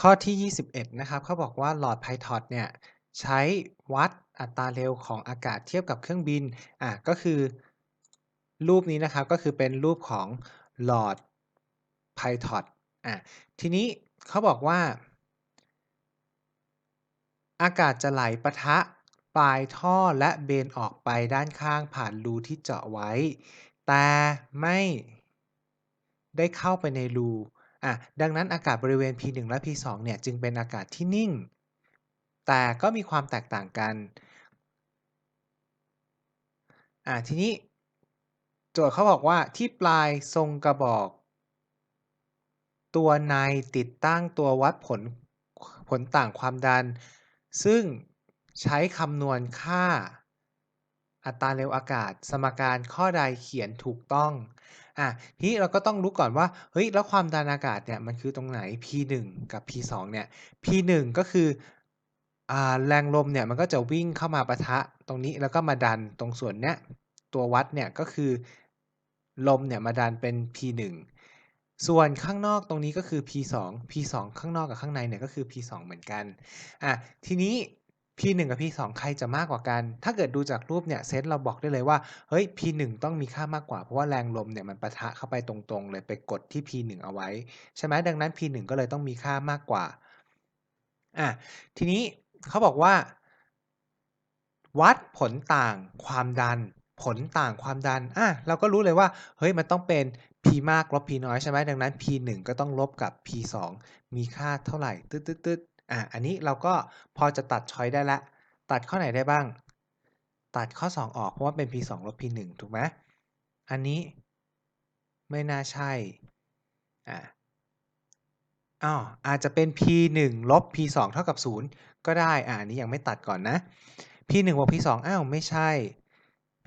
ข้อที่ 21 นะครับเขาบอกว่าหลอด Pytorch เนี่ยใช้วัดอัตราเร็วของอากาศเทียบกับเครื่องบิน อ่าก็คือรูปนี้นะครับก็คือเป็นรูปของหลอด Pytorch อ่าทีนี้เขาบอกว่า อากาศจะไหลปะทะปลายท่อและเบนออกไปด้านข้างผ่านรูที่เจาะไว้ แต่ไม่ได้เข้าไปในรู อะดังนั้นอากาศบริเวณ P1 และ P2 เนี่ยจึงเป็นอากาศที่นิ่ง แต่ก็มีความแตกต่างกันอะทีนี้โจทย์เขาบอกว่าที่ปลายทรงกระบอก ตัวในติดตั้งตัววัดผลผลต่างความดัน ซึ่งใช้คำนวณค่าอัตราเร็วอากาศ สมการข้อใดเขียนถูกต้อง อะ ทีนี้เราก็ต้องรู้ก่อนว่า เฮ้ย แล้วความดันอากาศเนี่ย มันคือตรงไหน P1 กับ P2 เนี่ย P1 ก็คืออ่าแรงลมเนี่ย มันก็จะวิ่งเข้ามาปะทะตรงนี้แล้วก็มาดันตรงส่วนเนี้ย ตัววัดเนี่ยก็คือลมเนี่ยมาดันเป็น P1 ส่วนข้างนอกตรงนี้ก็คือ P2 P2 ข้างนอกกับข้างในเนี่ยก็คือ P2 เหมือนกัน อะ ทีนี้ P1 กับ P2 ใครจะมากกว่ากัน ถ้าเกิดดูจากรูปเนี่ยเซนส์เราบอกได้เลยว่าเฮ้ย P1 ต้องมีค่ามากกว่า เพราะว่าแรงลมเนี่ยมันปะทะเข้าไปตรงๆ เลยไปกดที่ P1 เอาไว้ ใช่ไหมดังนั้น P1 ก็เลยต้องมีค่ามากกว่าอะทีนี้เขาบอกว่า วัดผลต่างความดัน ผลต่างความดันอะเราก็รู้เลยว่าเฮ้ยมันต้องเป็น P มากลบ P น้อยใช่ไหมดังนั้น P1 ก็ต้องลบกับ P2 มีค่าเท่าไหร่ตึ๊ดๆๆ อะอันนี้เราก็พอจะตัดช้อยได้ล้วตัดข้อไหนได้บ้าง ตัดข้อ 2 ออกเพราะว่าเป็น P2 ลบ P1 ถูกไหมอันนี้ไม่น่าใช่ อะอ้าวอาจจะเป็น P1 ลบ P2 เท่ากับ 0 ก็ได้ อ่าอันนี้ยังไม่ตัดก่อนนะ P1 บวก P2 อ้าว ไม่ใช่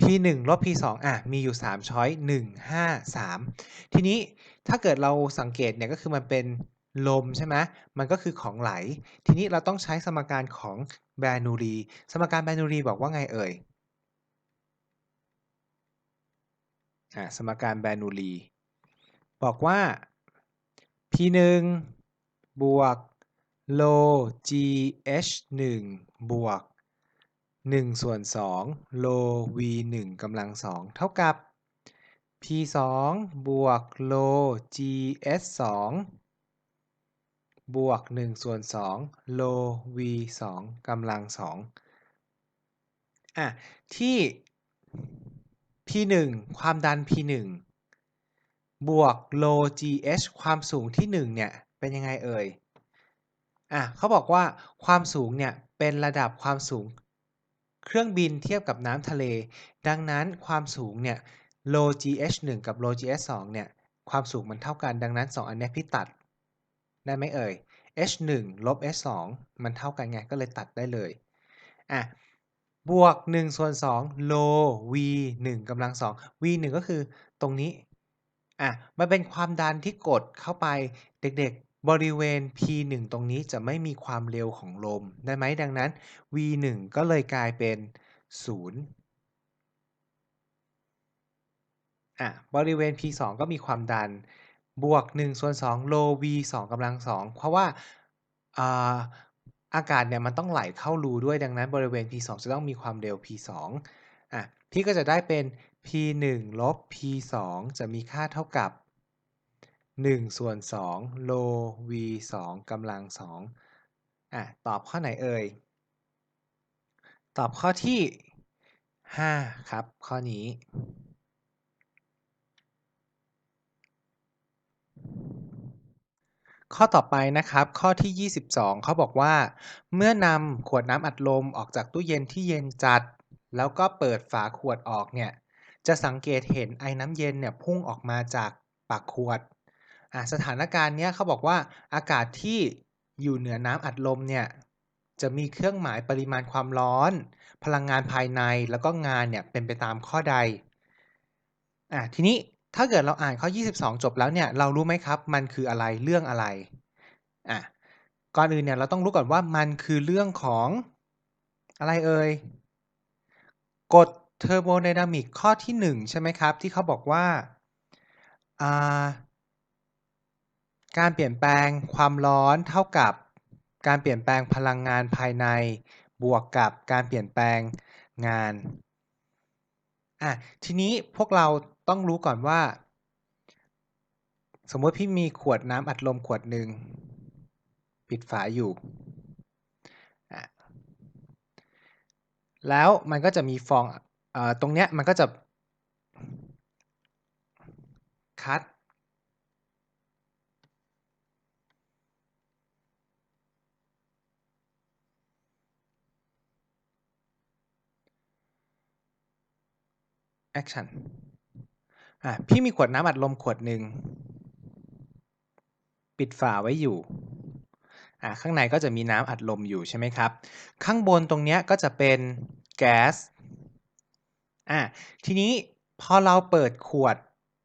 P1 ลบ P2 อะ มีอยู่ 3 ช้อย 1 5 3 ทีนี้ถ้าเกิดเราสังเกตเนี่ยก็คือมันเป็น ลมใช่ไหมมันก็คือของไหล ทีนี้เราต้องใช้สมการของแบรนูรี สมการแบรนูรีบอกว่าไงเอ่ยอ่าสมการแบรนูรี บอกว่า P1 บวกโล GH1 บวก1ส่วน2โล V1 กำลัง2เท่ากับ P2 บวกโล GS2 บวก1ส่วน2โล V2 กำลัง2อะที่ P1 ความดัน P1 บวกโล GH ความสูงที่ 1 เนี่ย เป็นยังไงเอ่ยอะเขาบอกว่าความสูงเนี่ย เป็นระดับความสูง เครื่องบินเทียบกับน้ำทะเล ดังนั้นความสูงเนี่ยโล GH1 กับโล GH2 เนี่ย ความสูงมันเท่ากันดังนั้น 2 อันเนี้ยพี่ตัด ได้ไหมเอ่ย H1 ลบ H2 มันเท่ากันไงก็เลยตัดได้เลยอะบวก1ส่วน2โล V1 กำลัง2 V1 ก็คือตรงนี้อะมันเป็นความดันที่กดเข้าไปเด็กๆ บริเวณ P1 ตรงนี้จะไม่มีความเร็วของลมได้ไหมดังนั้น V1 ก็เลยกลายเป็น 0อะบริเวณ P2 ก็มีความดัน บวก1ส่วน2โล V2 กำลัง2เพราะว่าอาอากาศเนี่ยมันต้องไหลเข้ารูด้วยดังนั้นบริเวณ P2 จะต้องมีความเร็ว P2 อะพี่ก็จะได้เป็น P1 ลบ P2 จะมีค่าเท่ากับ1ส่วน2โล V2 กำลัง2อะตอบข้อไหนเอ่ย ตอบข้อที่ 5 ครับ ข้อนี้ ข้อต่อไปนะครับ ข้อที่ 22 เขาบอกว่า เมื่อนำขวดน้ำอัดลมออกจากตู้เย็นที่เย็นจัด แล้วก็เปิดฝาขวดออกเนี่ย จะสังเกตเห็นไอ้น้ำเย็นเนี่ยพุ่งออกมาจากปากขวดอะสถานการณ์เนี้ยเขาบอกว่าอากาศที่อยู่เหนือน้ำอัดลมเนี่ยจะมีเครื่องหมายปริมาณความร้อน พลังงานภายในแล้วก็งานเนี่ยเป็นไปตามข้อใดอะทีนี้ ถ้าเกิดเราอ่านข้อ 22 จบแล้วเนี่ย เรารู้ไหมครับ มันคืออะไรเรื่องอะไรอะก่อนอื่นเนี่ยเราต้องรู้ก่อนว่ามันคือเรื่องของอะไรเอ่ยกฎเทอร์โมไดนามิกข้อที่ 1 ใช่ไหมครับ ที่เขาบอกว่าอ่าการเปลี่ยนแปลงความร้อนเท่ากับการเปลี่ยนแปลงพลังงานภายใน บวกกับการเปลี่ยนแปลงงาน อะ ทีนี้พวกเราต้องรู้ก่อนว่า สมมติพี่มีขวดน้ำอัดลมขวดหนึ่ง ปิดฝาอยู่อะแล้วมันก็จะมีฟองอตรงเนี้ยมันก็จะคัด แอคชั่นอะพี่มีขวดน้ำอัดลมขวดหนึ่ง ปิดฝาไว้อยู่อ่าข้างในก็จะมีน้ำอัดลมอยู่ใช่ไหมครับ ข้างบนตรงเนี้ยก็จะเป็นแก๊สอ่าทีนี้พอเราเปิดขวด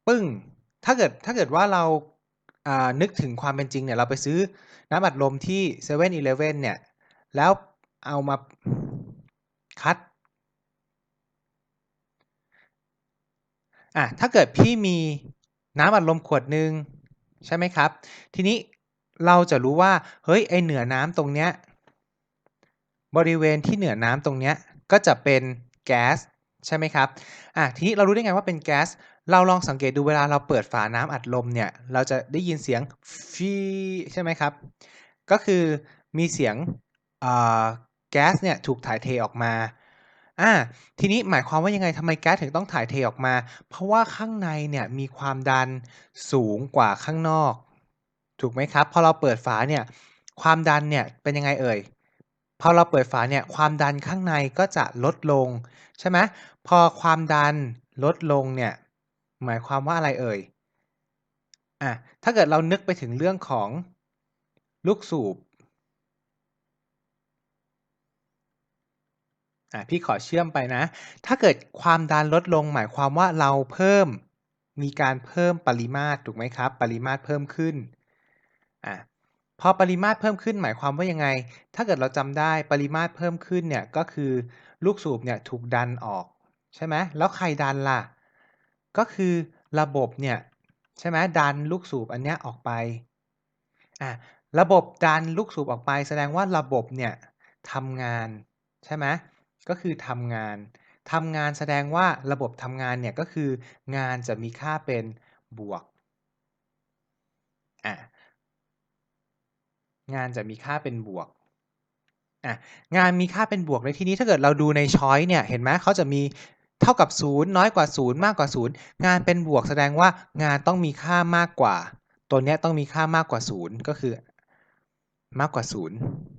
ปึ้ง ถ้าเกิดถ้าเกิดว่าเราอ่านึกถึงความเป็นจริงเนี่ยเราไปซื้อน้ำอัดลมที่7 e เ e ่ e อเนี่ยแล้วเอามาคัด อะถ้าเกิดพี่มีน้ำอัดลมขวดหนึ่งใช่ไหมครับ ทีนี้เราจะรู้ว่า เฮ้ยไอเหนือน้ำตรงเนี้ยบริเวณที่เหนือน้ำตรงเนี้ยก็จะเป็นแก๊สใช่ไหมครับอะทีนี้เรารู้ได้ไงว่าเป็นแก๊สเราลองสังเกตดูเวลาเราเปิดฝาน้ำอัดลมเนี่ยเราจะได้ยินเสียงฟีใช่ไหมครับ ก็คือมีเสียงแก๊สเนี่ยถูกถ่ายเทออกมา อ่าทีนี้หมายความว่ายังไง ทำไมแก๊สถึงต้องถ่ายเทออกมา เพราะว่าข้างในเนี่ยมีความดันสูงกว่าข้างนอก ถูกไหมครับ พอเราเปิดฝาเนี่ย ความดันเนี่ยเป็นยังไงเอ่ย พอเราเปิดฝาเนี่ย ความดันข้างในก็จะลดลง ใช่ไหม พอความดันลดลงเนี่ย หมายความว่าอะไรเอ่ยอะถ้าเกิดเรานึกไปถึงเรื่องของลูกสูบ อะพี่ขอเชื่อมไปนะ ถ้าเกิดความดันลดลงหมายความว่าเราเพิ่มมีการเพิ่มปริมาตรถูกไหมครับ ปริมาตรเพิ่มขึ้นอะพอปริมาตรเพิ่มขึ้นหมายความว่ายังไง ถ้าเกิดเราจำได้ปริมาตรเพิ่มขึ้นเนี่ยก็คือลูกสูบเนี่ยถูกดันออกใช่ไหมแล้วใครดันล่ะ ก็คือระบบเนี่ยใช่ไหมดันลูกสูบอันเนี้ยออกไปอะระบบดันลูกสูบออกไป แสดงว่าระบบเนี่ยทำงานใช่ไหม ก็คือทำงานทำงานแสดงว่าระบบทำงานเนี่ยก็คืองานจะมีค่าเป็นบวกอะงานจะมีค่าเป็นบวกอะงานมีค่าเป็นบวกในที่นี้ถ้าเกิดเราดูในช้อยเนี่ยเห็นไหมเขาจะมีเท่ากับ 0 น้อยกว่า 0 มากกว่า 0 งานเป็นบวกแสดงว่างานต้องมีค่ามากกว่า ตัวนี้ต้องมีค่ามากกว่า 0 ก็คือมากกว่า 0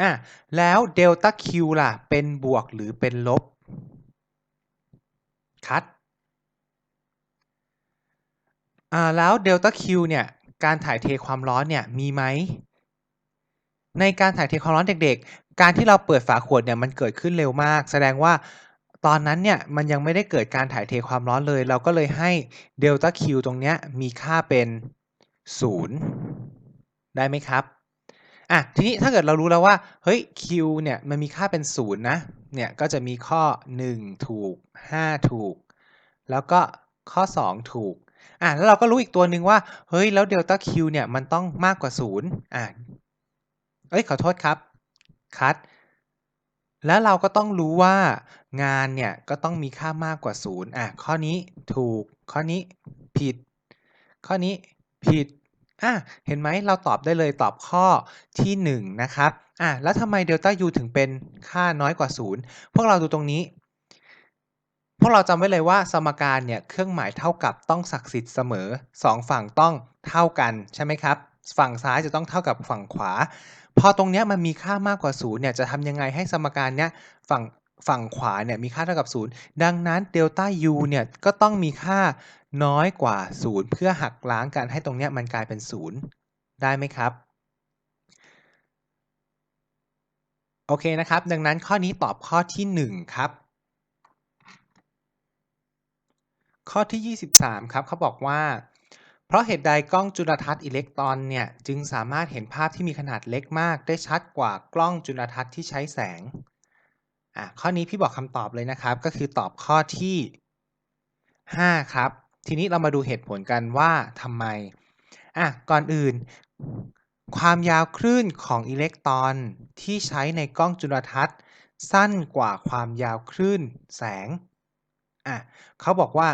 อะแล้วเดลต้าคิวล่ะ เป็นบวกหรือเป็นลบ คัดอ่าแล้วเดลต้าคิวเนี่ย การถ่ายเทความร้อนเนี่ย มีไหม ในการถ่ายเทความร้อนเด็กๆ การที่เราเปิดฝาขวดเนี่ย มันเกิดขึ้นเร็วมาก แสดงว่าตอนนั้นเนี่ย มันยังไม่ได้เกิดการถ่ายเทความร้อนเลย เราก็เลยให้เดลต้าคิวตรงเนี้ยมีค่าเป็น 0 ได้ไหมครับ อะทีนี้ถ้าเกิดเรารู้แล้วว่าเฮ้ย q เนี่ยมันมีค่าเป็นศูนย์นะเนี่ยก็จะมีข้อ 1 ถูก 5 ถูก แล้วก็ข้อ 2 ถูกอะแล้วเราก็รู้อีกตัวหนึ่งว่าเฮ้ยแล้วเดลต้า q เนี่ยมันต้องมากกว่าศูนย์อะเอ้ยขอโทษครับคัดแล้วเราก็ต้องรู้ว่างานเนี่ยก็ต้องมีค่ามากกว่าศูนย์อะข้อนี้ถูกข้อนี้ผิด ข้อนี้ผิด อะเห็นไหม เราตอบได้เลยตอบข้อที่ 1 นะครับ อะแล้วทำไมเดลต้า u ถึงเป็นค่าน้อยกว่า 0 พวกเราดูตรงนี้ พวกเราจำไว้เลยว่าสมการเนี่ย เครื่องหมายเท่ากับต้องศักดิ์สิทธิ์เสมอ 2 ฝั่งต้องเท่ากันใช่ไหมครับ ฝั่งซ้ายจะต้องเท่ากับฝั่งขวา พอตรงนี้มันมีค่ามากกว่า 0 เนี่ย จะทำยังไงให้สมการเนี้ยฝั่งฝั่งขวาเนี่ยมีค่าเท่ากับ 0 ดังนั้นเดลต้า u เนี่ยก็ต้องมีค่า น้อยกว่า 0 เพื่อหักล้างกันให้ตรงนี้มันกลายเป็น 0 ได้ไหมครับ โอเคนะครับ ดังนั้นข้อนี้ตอบข้อที่ 1 ครับ ข้อที่ 23 ครับเขาบอกว่า เพราะเหตุใดกล้องจุลทรรศน์อิเล็กตรอนเนี่ย จึงสามารถเห็นภาพที่มีขนาดเล็กมาก ได้ชัดกว่ากล้องจุลทรรศน์ที่ใช้แสงอะข้อนี้พี่บอกคำตอบเลยนะครับ ก็คือตอบข้อที่ 5 ครับ ทีนี้เรามาดูเหตุผลกันว่าทำไมอะก่อนอื่น ความยาวคลื่นของอิเล็กตรอนที่ใช้ในกล้องจุลทรรศน์ สั้นกว่าความยาวคลื่นแสงอะเขาบอกว่า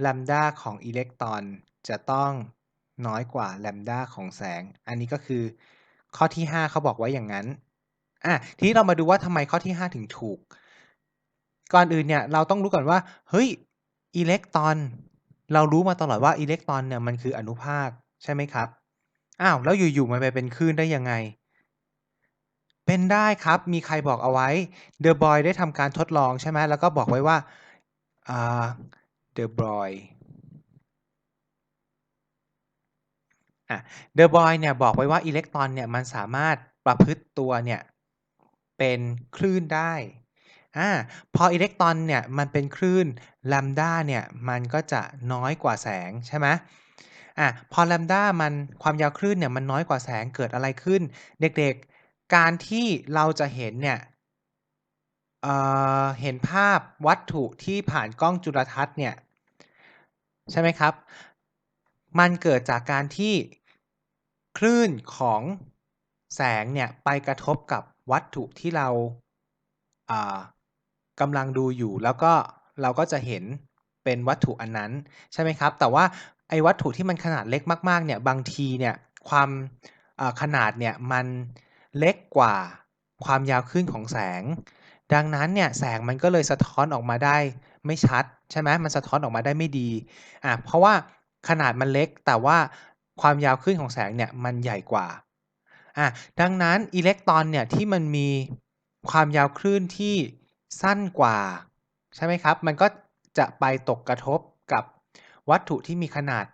แลมดาของอิเล็กตรอนจะต้องน้อยกว่าแลมดาของแสง อันนี้ก็คือข้อที่ 5 เขาบอกไว้อย่างงั้นอะทีนี้เรามาดูว่าทำไมข้อที่ 5 ถึงถูก ก่อนอื่นเนี่ยเราต้องรู้ก่อนว่า เฮ้ยอิเล็กตรอน เรารู้มาตลอดว่าอิเล็กตรอนเนี่ยมันคืออนุภาคใช่ไหมครับ อ้าวแล้วอยู่ๆมันไปเป็นคลื่นได้ยังไง?เป็นได้ครับมีใครบอกเอาไว้เดอบอยได้ทำการทดลองใช่ไหมแล้วก็บอกไว้ว่าเดอบรอยเดอบอยเนี่ยบอกไว้ว่าอิเล็กตรอนเนี่ยมันสามารถประพฤติตัวเนี่ยเป็นคลื่นได้ อา พออิเล็กตรอนเนี่ยมันเป็นคลื่นแลมดาเนี่ยมันก็จะน้อยกว่าแสงใช่ไหมอะพอแลมดามันความยาวคลื่นเนี่ยมันน้อยกว่าแสงเกิดอะไรขึ้น เด็กๆ การที่เราจะเห็นเนี่ยเอ่อเห็นภาพวัตถุที่ผ่านกล้องจุลทรรศน์เนี่ยใช่ไหมครับ มันเกิดจากการที่คลื่นของแสงเนี่ยไปกระทบกับวัตถุที่เราอ่า กำลังดูอยู่ แล้วก็เราก็จะเห็นเป็นวัตถุอันนั้นใช่ไหมครับ แต่ว่าไอ้วัตถุที่มันขนาดเล็กมากๆเนี่ยบางทีเนี่ยความขนาดเนี่ยมันเล็กกว่าความยาวคลื่นของแสง ดังนั้นเนี่ยแสงมันก็เลยสะท้อนออกมาได้ไม่ชัดใช่ไหมมันสะท้อนออกมาได้ไม่ดีอาเพราะว่าขนาดมันเล็กแต่ว่าความยาวคลื่นของแสงเนี่ยมันใหญ่กว่าอาดังนั้นอิเล็กตรอนเนี่ยที่มันมีความยาวคลื่นที่ สั้นกว่า ใช่ไหมครับ มันก็จะไปตกกระทบกับวัตถุที่มีขนาด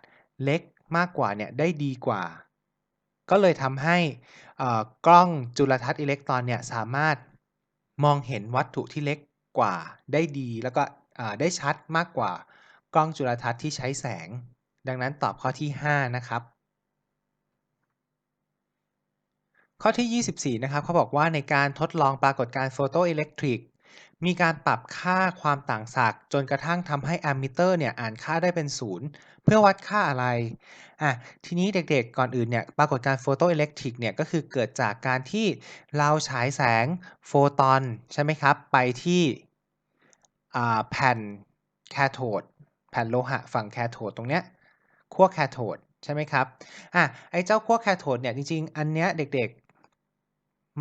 เล็กมากกว่าเนี่ยได้ดีกว่า ก็เลยทำให้กล้องจุลทรรศน์อิเล็กตรอนเนี่ยสามารถมองเห็นวัตถุที่เล็กกว่าได้ดีแล้วก็ได้ชัดมากกว่ากล้องจุลทรรศน์ที่ใช้แสง ดังนั้นตอบข้อที่ 5 นะครับ ข้อที่ 24 นะครับเขาบอกว่าในการทดลองปรากฏการณ์โฟโตอิเล็กทริก มีการปรับค่าความต่างศักย์จนกระทั่งทำให้แอมมิเตอร์เนี่ยอ่านค่าได้เป็น 0 เพื่อวัดค่าอะไร?อะทีนี้เด็กๆก่อนอื่นเนี่ยปรากฏการโฟโตอิเล็กทริกเนี่ยก็คือเกิดจากการที่เราฉายแสงโฟตอนใช่ไหมครับ ไปที่แผ่นแคโทดแผ่นโลหะฝั่งแคโทดตรงเนี้ยขั้วแคโทดใช่ไหมครับอะไอ้เจ้าขั้วแคโทดเนี่ยจริงๆ อันเนี้ยเด็กๆ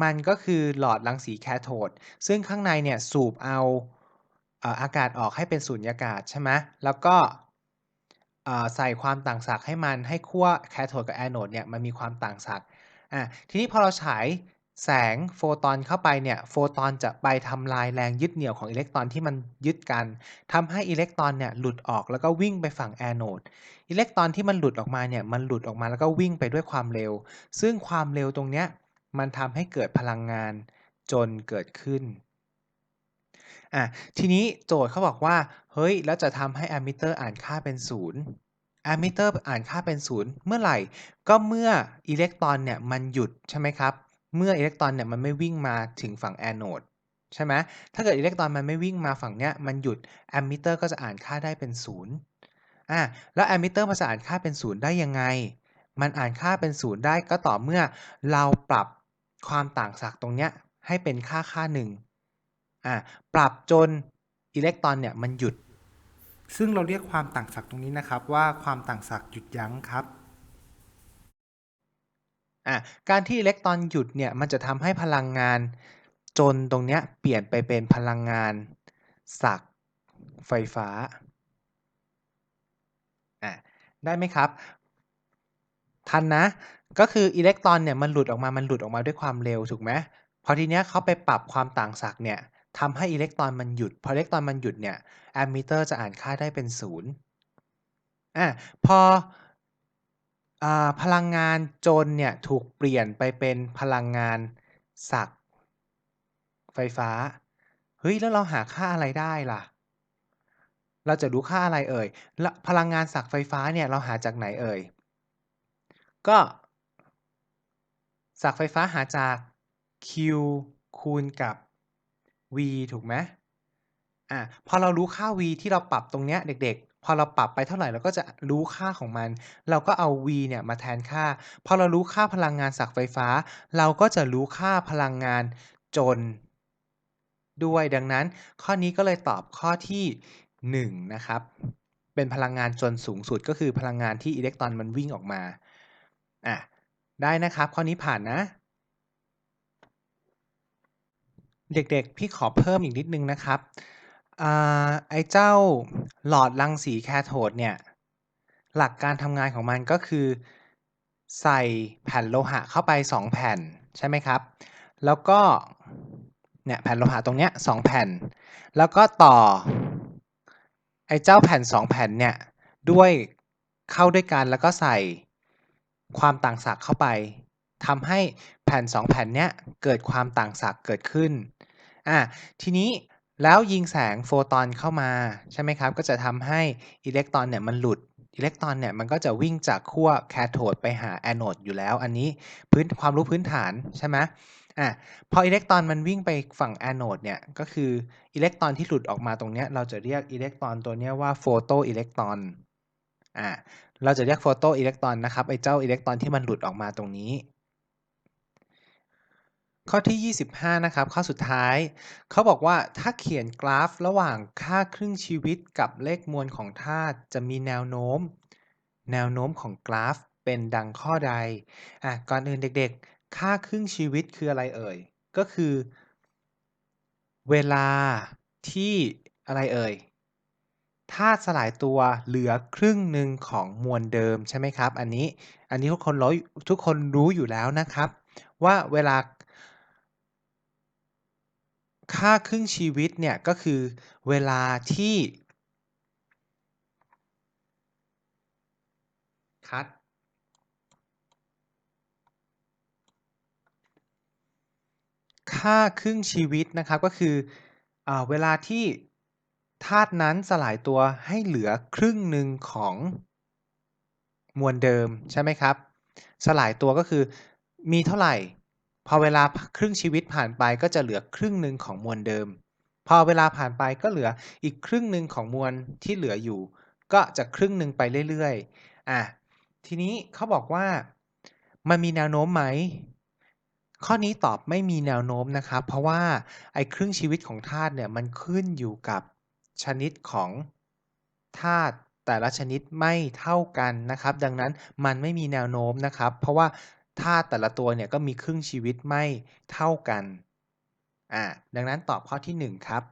มันก็คือหลอดรังสีแคโทด ซึ่งข้างในเนี่ยสูบเอาอาอากาศออกให้เป็นสูญญากาศใช่ไหมแล้วก็ใส่ความต่างศักย์ให้มันให้ขั้วแคโทดกับแอนโดเนี่ยมันมีความต่างศักย์อาทีนี้พอเราฉายแสงโฟตอนเข้าไปเนี่ยโฟตอนจะไปทำลายแรงยึดเหนี่ยวของอิเล็กตรอนที่มันยึดกันทำให้อิเล็กตรอนเนี่ยหลุดออกแล้วก็วิ่งไปฝั่งแอนโดอิเล็กตรอนที่มันหลุดออกมาเนี่ยมันหลุดออกมาแล้วก็วิ่งไปด้วยความเร็ว ซึ่งความเร็วตรงเนี้ย มันทำให้เกิดพลังงานจนเกิดขึ้นอะทีนี้โจทย์เขาบอกว่า เฮ้ย แล้วจะทำให้แอมมิเตอร์อ่านค่าเป็น0แอมมิเตอร์อ่านค่าเป็น0เมื่อไหร่?ก็เมื่ออิเล็กตรอนเนี่ยมันหยุดใช่ไหมครับ เมื่ออิเล็กตรอนเนี่ยมันไม่วิ่งมาถึงฝั่งแอนโดใช่ไหมถ้าเกิดอิเล็กตรอนมันไม่วิ่งมาฝั่งเนี้ยมันหยุดแอมมิเตอร์ก็จะอ่านค่าได้เป็น0อาแล้วแอมมิเตอร์มันจะอ่านค่าเป็น0ได้ยังไง?มันอ่านค่าเป็น0ได้ก็ต่อเมื่อเราปรับ ความต่างศักย์ตรงเนี้ยให้เป็นค่าค่าหนึ่งอาปรับจนอิเล็กตรอนเนี่ยมันหยุด ซึ่งเราเรียกความต่างศักย์ตรงนี้นะครับว่าความต่างศักย์หยุดยั้งครับอะการที่อิเล็กตรอนหยุดเนี่ยมันจะทำให้พลังงานจนตรงเนี้ยเปลี่ยนไปเป็นพลังงานศักย์ไฟฟ้าอะได้ไหมครับ?ทันนะ ก็คืออิเล็กตรอนเนี่ยมันหลุดออกมา มันหลุดออกมาด้วยความเร็วถูกไหมพอทีเนี้ยเขาไปปรับความต่างศักย์เนี่ยทำให้อิเล็กตรอนมันหยุด พออิเล็กตรอนมันหยุดเนี่ยแอมมิเตอร์จะอ่านค่าได้เป็น0อาพออ่าพลังงานจนเนี่ยถูกเปลี่ยนไปเป็นพลังงานศักย์ไฟฟ้า เฮ้ยแล้วเราหาค่าอะไรได้ล่ะ?เราจะรู้ค่าอะไรเอ่ย?พลังงานศักย์ไฟฟ้าเนี่ยเราหาจากไหนเอ่ย?ก็ ศักไฟฟ้าหาจาก Q คูณกับ V ถูกไหมอาพอเรารู้ค่า V ที่เราปรับตรงเนี้ยเด็กๆ พอเราปรับไปเท่าไหร่เราก็จะรู้ค่าของมัน เราก็เอา V เนี่ยมาแทนค่า พอเรารู้ค่าพลังงานจากไฟฟ้า เราก็จะรู้ค่าพลังงานจลด้วยดังนั้น ข้อนี้ก็เลยตอบข้อที่ 1 นะครับ เป็นพลังงานจลสูงสุดก็คือพลังงานที่อิเล็กตรอนมันวิ่งออกมาอา ได้นะครับ ข้อนี้ผ่านนะ เด็กๆ พี่ขอเพิ่มอีกนิดนึงนะครับอไอ้เจ้าหลอดรังสีแคโทดเนี่ย หลักการทำงานของมันก็คือ ใส่แผ่นโลหะเข้าไป 2 แผ่นใช่ไหมครับ แล้วก็เนี่ยแผ่นโลหะตรงเนี้ย2แผ่น แล้วก็ต่อไอ้เจ้าแผ่น 2 แผ่นเนี่ย ด้วยเข้าด้วยกันแล้วก็ใส่ ความต่างศักย์เข้าไปทำให้แผ่น 2 แผ่นเนี้ยเกิดความต่างศักย์เกิดขึ้นอาทีนี้แล้วยิงแสงโฟตอนเข้ามาใช่ไหมครับ ก็จะทำให้อิเล็กตรอนเนี่ยมันหลุดอิเล็กตรอนเนี่ยมันก็จะวิ่งจากขั้วแคโทดไปหาแอนโนดอยู่แล้ว อันนี้พื้นความรู้พื้นฐานใช่ไหมอาพออิเล็กตรอนมันวิ่งไปฝั่งแอนโนดเนี่ยก็คืออิเล็กตรอนที่หลุดออกมาตรงเนี้ยเราจะเรียกอิเล็กตรอนตัวเนี้ยว่าโฟโตอิเล็กตรอน อาเราจะเรียกโฟโตอิเล็กตรอนนะครับไอ้เจ้าอิเล็กตรอนที่มันหลุดออกมาตรงนี้ ข้อที่ 25 นะครับ ข้อสุดท้าย เขาบอกว่าถ้าเขียนกราฟระหว่างค่าครึ่งชีวิตกับเลขมวลของธาตุจะมีแนวโน้ม แนวโน้มของกราฟเป็นดังข้อใดอาก่อนอื่นเด็กๆ ค่าครึ่งชีวิตคืออะไรเอ่ย ก็คือ เวลาที่อะไรเอ่ย ธาตุสลายตัวเหลือครึ่งหนึ่งของมวลเดิมใช่ไหมครับ อันนี้อันนี้ทุกคนรู้ทุกคนรู้อยู่แล้วนะครับ ว่าเวลา ค่าครึ่งชีวิตเนี่ยก็คือเวลาที่คัดค่าครึ่งชีวิตนะครับก็คืออเวลาที่ ธาตุนั้นสลายตัวให้เหลือครึ่งหนึ่งของมวลเดิมใช่ไหมครับ สลายตัวก็คือมีเท่าไหร่ พอเวลาครึ่งชีวิตผ่านไปก็จะเหลือครึ่งหนึ่งของมวลเดิม พอเวลาผ่านไปก็เหลืออีกครึ่งหนึ่งของมวลที่เหลืออยู่ ก็จะครึ่งหนึ่งไปเรื่อยๆอาทีนี้เขาบอกว่ามันมีแนวโน้มไหม ข้อนี้ตอบไม่มีแนวโน้มนะครับ เพราะว่าไอ้ครึ่งชีวิตของธาตุเนี่ยมันขึ้นอยู่กับ ชนิดของธาตุแต่ละชนิดไม่เท่ากันนะครับ ดังนั้นมันไม่มีแนวโน้มนะครับ เพราะว่าธาตุแต่ละตัวเนี่ยก็มีครึ่งชีวิตไม่เท่ากันอ่าดังนั้นตอบข้อที่ 1 ครับ